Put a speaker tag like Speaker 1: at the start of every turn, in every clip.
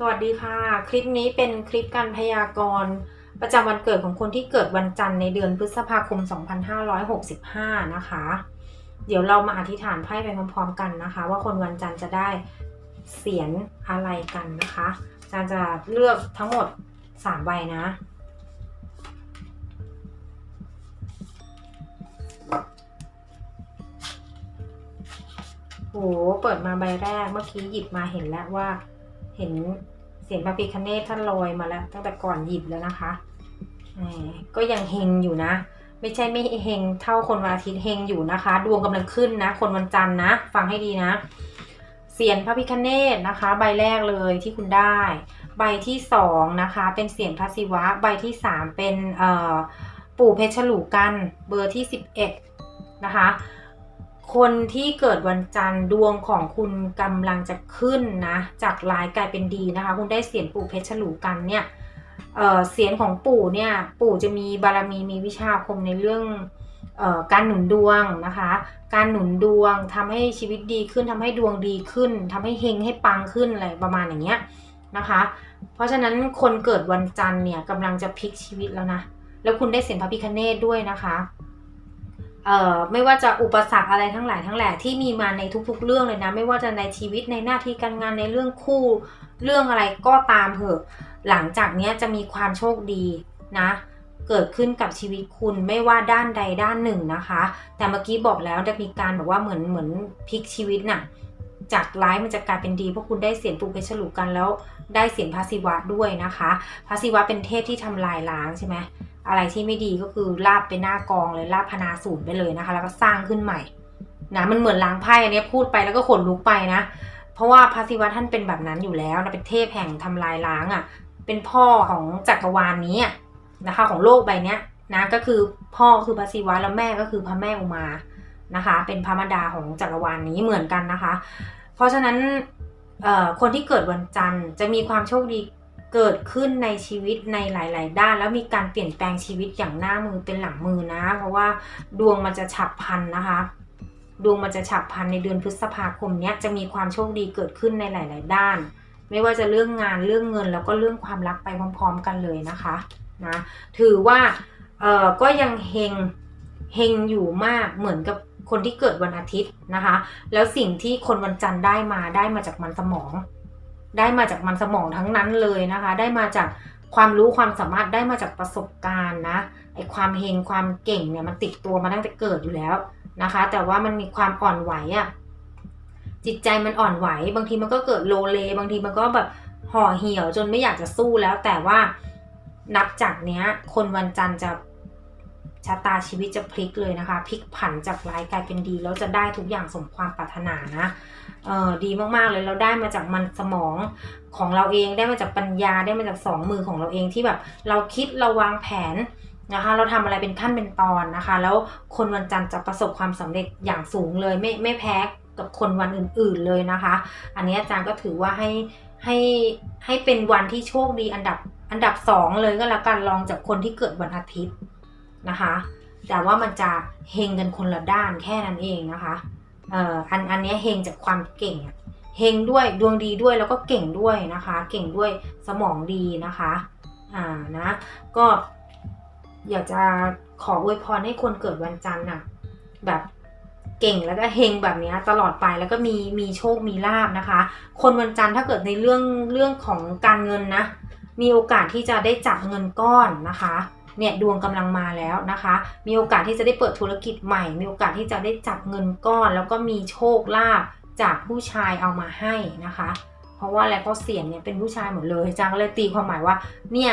Speaker 1: สวัสดีค่ะ คลิปนี้เป็นคลิปการพยากรณ์ประจำวันเกิดของคนที่เกิดวันจันทร์ในเดือนพฤษภาคม 2565 นะคะ เดี๋ยวเรามาอธิษฐานไพ่ไปพร้อมๆกันนะคะ ว่าคนวันจันทร์จะได้เสียงอะไรกันนะคะอาจารย์จะเลือกทั้งหมด 3 ใบนะ โห เปิดมาใบแรกเมื่อกี้หยิบมาเห็นแล้วว่า เห็นเสียงพระพิคเนตท่านลอยมาแล้ว ตั้งแต่ก่อนหยิบแล้วนะคะ ก็ยังเฮงอยู่นะ ไม่ใช่ไม่เฮงเท่าคนวันอาทิตย์เฮงอยู่นะคะ ดวงกำลังขึ้นนะ คนวันจันทร์นะ ฟังให้ดีนะเสียงพระพิคเนตนะคะ ใบแรกเลยที่คุณได้ ใบที่สองนะคะเป็นเสียงพระศิวะ ใบที่สามเป็นปู่เพชรฉลูกันเบอร์ที่สิบเอ็ดนะคะ คนที่เกิดวันจันทร์ดวงของคุณกำลังจะขึ้นนะ จากร้ายกลายเป็นดีนะคะ คุณได้เสียงปู่เพชรฉลูกันเนี่ยเเสียงของปู่เนี่ยปู่จะมีบารมีมีวิชาคมในเรื่องออการหนุนดวงนะคะ การหนุนดวงทำให้ชีวิตดีขึ้นทำให้ดวงดีขึ้นทำให้เฮงให้ปังขึ้นอะไรประมาณอย่างเงี้ยนะคะ เพราะฉะนั้นคนเกิดวันจันทร์เนี่ยกำลังจะพลิกชีวิตแล้วนะ แล้วคุณได้เสียงพระพิคเนตด้วยนะคะ ไม่ว่าจะอุปสรรคอะไรทั้งหลายทั้งแหล่ที่มีมาในทุกๆ เรื่องเลยนะ ไม่ว่าจะในชีวิตในหน้าที่การงานในเรื่องคู่ เรื่องอะไรก็ตามเถอะหลังจากนี้จะมีความโชคดีนะเกิดขึ้นกับชีวิตคุณไม่ว่าด้านใดด้านหนึ่งนะคะ แต่เมื่อกี้บอกแล้วจะมีการแบบว่าเหมือนเหมือนพลิกชีวิตน่ะจากร้ายมันจะกลายเป็นดีเพราะคุณได้เสียงปูเพชรฉลูกันแล้วได้เสียงพระศิวะด้วยนะคะพระศิวะเป็นเทพที่ทำลายล้างใช่ไหม อะไรที่ไม่ดีก็คือลาบไปหน้ากองเลยลาบพนาศูนย์ไปเลยนะคะ แล้วก็สร้างขึ้นใหม่นะมันเหมือนล้างไพ่อันนี้พูดไปแล้วก็ขนลุกไปนะ เพราะว่าพระศิวะท่านเป็นแบบนั้นอยู่แล้วนะเป็นเทพแห่งทำลายล้างอะ่ะ เป็นพ่อของจักรวาลนี้นะคะ ของโลกใบเนี้ยนะก็คือพ่อคือพระศิวะแล้วแม่ก็คือพระแม่อุมานะคะ เป็นพระมารดาของจักรวาลนี้เหมือนกันนะคะ เพราะฉะนั้นคนที่เกิดวันจันทร์จะมีความโชคดี เกิดขึ้นในชีวิตในหลาย ๆ ด้าน แล้วมีการเปลี่ยนแปลงชีวิตอย่างหน้ามือเป็นหลังมือนะ เพราะว่าดวงมันจะฉับพลันนะคะดวงมันจะฉับพลันในเดือนพฤษภาคมเนี้ยจะมีความโชคดีเกิดขึ้นในหลาย ๆ ด้าน ไม่ว่าจะเรื่องงานเรื่องเงินแล้วก็เรื่องความรักไปพร้อม ๆ กันเลยนะคะนะถือว่าเอ่อก็ยังเฮงเฮงอยู่มากเหมือนกับคนที่เกิดวันอาทิตย์นะคะ แล้วสิ่งที่คนวันจันทร์ได้มาได้มาจากมันสมอง ได้มาจากมันสมองทั้งนั้นเลยนะคะ ได้มาจากความรู้ความสามารถได้มาจากประสบการณ์นะไอความเฮงความเก่งเนี่ยมันติดตัวมาตั้งแต่เกิดอยู่แล้วนะคะ แต่ว่ามันมีความอ่อนไหวอะ่ะจิตใจมันอ่อนไหว บางทีมันก็เกิดโลเล บางทีมันก็แบบห่อเหี่ยวจนไม่อยากจะสู้แล้ว แต่ว่านับจากเนี้ย คนวันจันทร์จะชะตาชีวิตจะพลิกเลยนะคะพลิกผันจากร้ายกลายเป็นดี แล้วจะได้ทุกอย่างสมความปรารถนานะ ดีมากๆเลยเราได้มาจากมันสมองของเราเองได้มาจากปัญญาได้มาจากสองมือของเราเองที่แบบ เราคิดเราวางแผนนะคะเราทำอะไรเป็นขั้นเป็นตอนนะคะ แล้วคนวันจันทร์จะประสบความสำเร็จอย่างสูงเลย ไม่ไม่แพ้กับคนวันอื่น ๆเลยนะคะ อันนี้อาจารย์ก็ถือว่าให้ให้ให้เป็นวันที่โชคดีอันดับอันดับสองเลยก็แล้วกันรองจากคนที่เกิดวันอาทิตย์นะคะ แต่ว่ามันจะเฮงกันคนละด้านแค่นั้นเองนะคะ อันอันนี้เฮงจากความเก่งเฮงด้วยดวงดีด้วยแล้วก็เก่งด้วยนะคะ เก่งด้วยสมองดีนะคะอ่านะก็อยากจะขออวยพรให้คนเกิดวันจันทร์น่ะแบบเก่งแล้วก็เฮงแบบนี้ตลอดไปแล้วก็มีมีโชคมีลาบนะคะ คนวันจันทร์ถ้าเกิดในเรื่องเรื่องของการเงินนะ มีโอกาสที่จะได้จับเงินก้อนนะคะ เนี่ยดวงกำลังมาแล้วนะคะ มีโอกาสที่จะได้เปิดธุรกิจใหม่ มีโอกาสที่จะได้จับเงินก้อน แล้วก็มีโชคลาภจากผู้ชายเอามาให้นะคะ เพราะว่าอะไรเพราะเสียงเนี่ยเป็นผู้ชายหมดเลยจางเลยตีความหมายว่าเนี่ย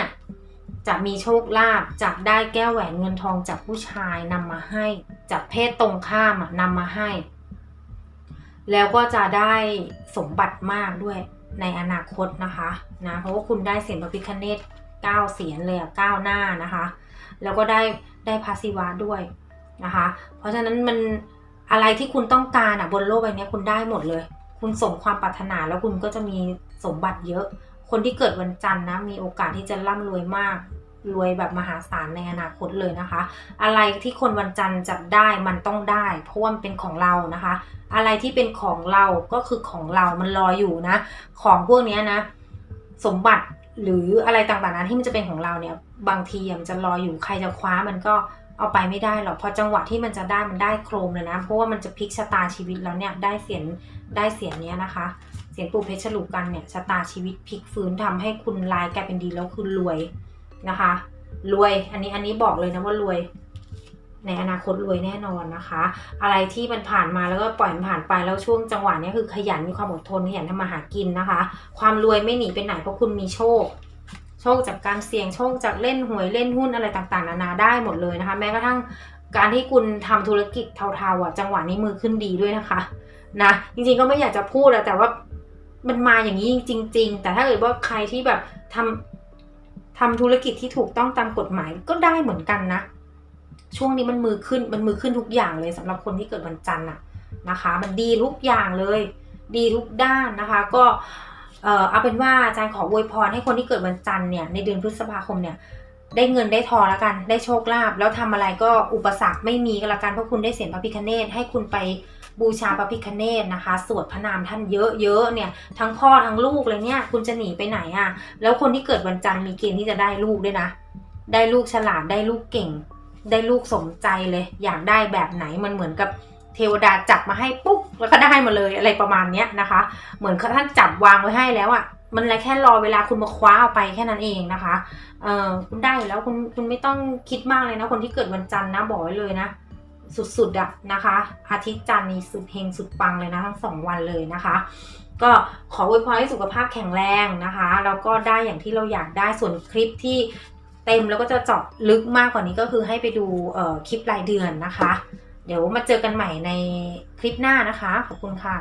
Speaker 1: จะมีโชคลาภจะได้แก้วแหวนเงินทองจากผู้ชายนำมาให้จากเพศตรงข้ามอะนำมาให้ แล้วก็จะได้สมบัติมากด้วยในอนาคตนะคะนะเพราะว่าคุณได้เสียงพระพิคเนต เก้าเสียงเลยอะเก้าหน้านะคะ แล้วก็ได้ได้พาสิวะด้วยนะคะ เพราะฉะนั้นมันอะไรที่คุณต้องการอะบนโลกใบนี้คุณได้หมดเลย คุณสมความปรารถนาแล้วคุณก็จะมีสมบัติเยอะ คนที่เกิดวันจันทร์นะมีโอกาสที่จะร่ำรวยมากรวยแบบมหาศาลในอนาคตเลยนะคะ อะไรที่คนวันจันทร์จะได้มันต้องได้เพราะว่ามันเป็นของเรานะคะ อะไรที่เป็นของเราก็คือของเรา มันรออยู่นะ ของพวกนี้นะ สมบัติ หรืออะไรต่างๆนั้นที่มันจะเป็นของเราเนี่ย บางทีมันจะรออยู่ใครจะคว้ามันก็เอาไปไม่ได้หรอกพอจังหวะที่มันจะได้มันได้โครมเลยนะ เพราะว่ามันจะพลิกชะตาชีวิตแล้วเนี่ยได้เสียงได้เสียงเนี้ยนะคะ เสียงปู่เพชรลูกกันเนี่ยชะตาชีวิตพลิกฟื้นทำให้คุณลายกลายเป็นดีแล้วคุณรวยนะคะ รวยอันนี้อันนี้บอกเลยนะว่ารวย ในอนาคตรวยแน่นอนนะคะ อะไรที่มันผ่านมาแล้วก็ปล่อยมันผ่านไปแล้วช่วงจังหวะนี้คือขยันมีความอดทนขยันทำมาหากินนะคะ ความรวยไม่หนีไปไหนเพราะคุณมีโชค โชคจากการเสี่ยงโชคจากเล่นหวยเล่นหุ้นอะไรต่างๆ นานาได้หมดเลยนะคะ แม้กระทั่งการที่คุณทำธุรกิจเทาๆอะจังหวะนี้มือขึ้นดีด้วยนะคะนะจริงๆก็ไม่อยากจะพูดอะแต่ว่ามันมาอย่างนี้จริง ๆ แต่ถ้าเกิดว่าใครที่แบบทำทำธุรกิจที่ถูกต้องตามกฎหมายก็ได้เหมือนกันนะ ช่วงนี้มันมือขึ้นมันมือขึ้นทุกอย่างเลยสำหรับคนที่เกิดวันจันทร์อะนะคะ มันดีทุกอย่างเลย ดีทุกด้านนะคะ ก็เออเอาเป็นว่าอาจารย์ขออวยพรให้คนที่เกิดวันจันทร์เนี่ยในเดือนพฤษภาคมเนี่ยได้เงินได้ทองแล้วกัน ได้โชคลาภแล้วทำอะไรก็อุปสรรคไม่มีก็แล้วกันเพราะคุณได้เสียงพระพิคเนตให้คุณไปบูชาพระพิคเนตนะคะ สวดพระนามท่านเยอะๆเนี่ย ทั้งพ่อทั้งลูกเลยเนี่ย คุณจะหนีไปไหนอะ่ะ แล้วคนที่เกิดวันจันทร์มีเกณฑ์ที่จะได้ลูกด้วยนะ ได้ลูกฉลาดได้ลูกเก่ง ได้ลูกสมใจเลย อยากได้แบบไหนมันเหมือนกับเทวดาจับมาให้ปุ๊บแล้วก็ได้มาเลยอะไรประมาณเนี้ยนะคะ เหมือนท่านจับวางไว้ให้แล้วอะ่ะมันแค่รอเวลาคุณมาคว้าเอาไปแค่นั้นเองนะคะ เออคุณได้อยู่แล้วคุณคุณไม่ต้องคิดมากเลยนะคนที่เกิดวันจันทร์นะบอกไว้เลยนะสุดๆอะนะคะ อาทิตย์จันทร์นี่สุดเฮงสุดปังเลยนะทั้งสองวันเลยนะคะ ก็ขออวยพรให้สุขภาพแข็งแรงนะคะแล้วก็ได้อย่างที่เราอยากได้ส่วนคลิปที่ เต็มแล้วก็จะเจาะลึกมากกว่านี้ก็คือให้ไปดูคลิปรายเดือนนะคะ เดี๋ยวมาเจอกันใหม่ในคลิปหน้านะคะ ขอบคุณค่ะ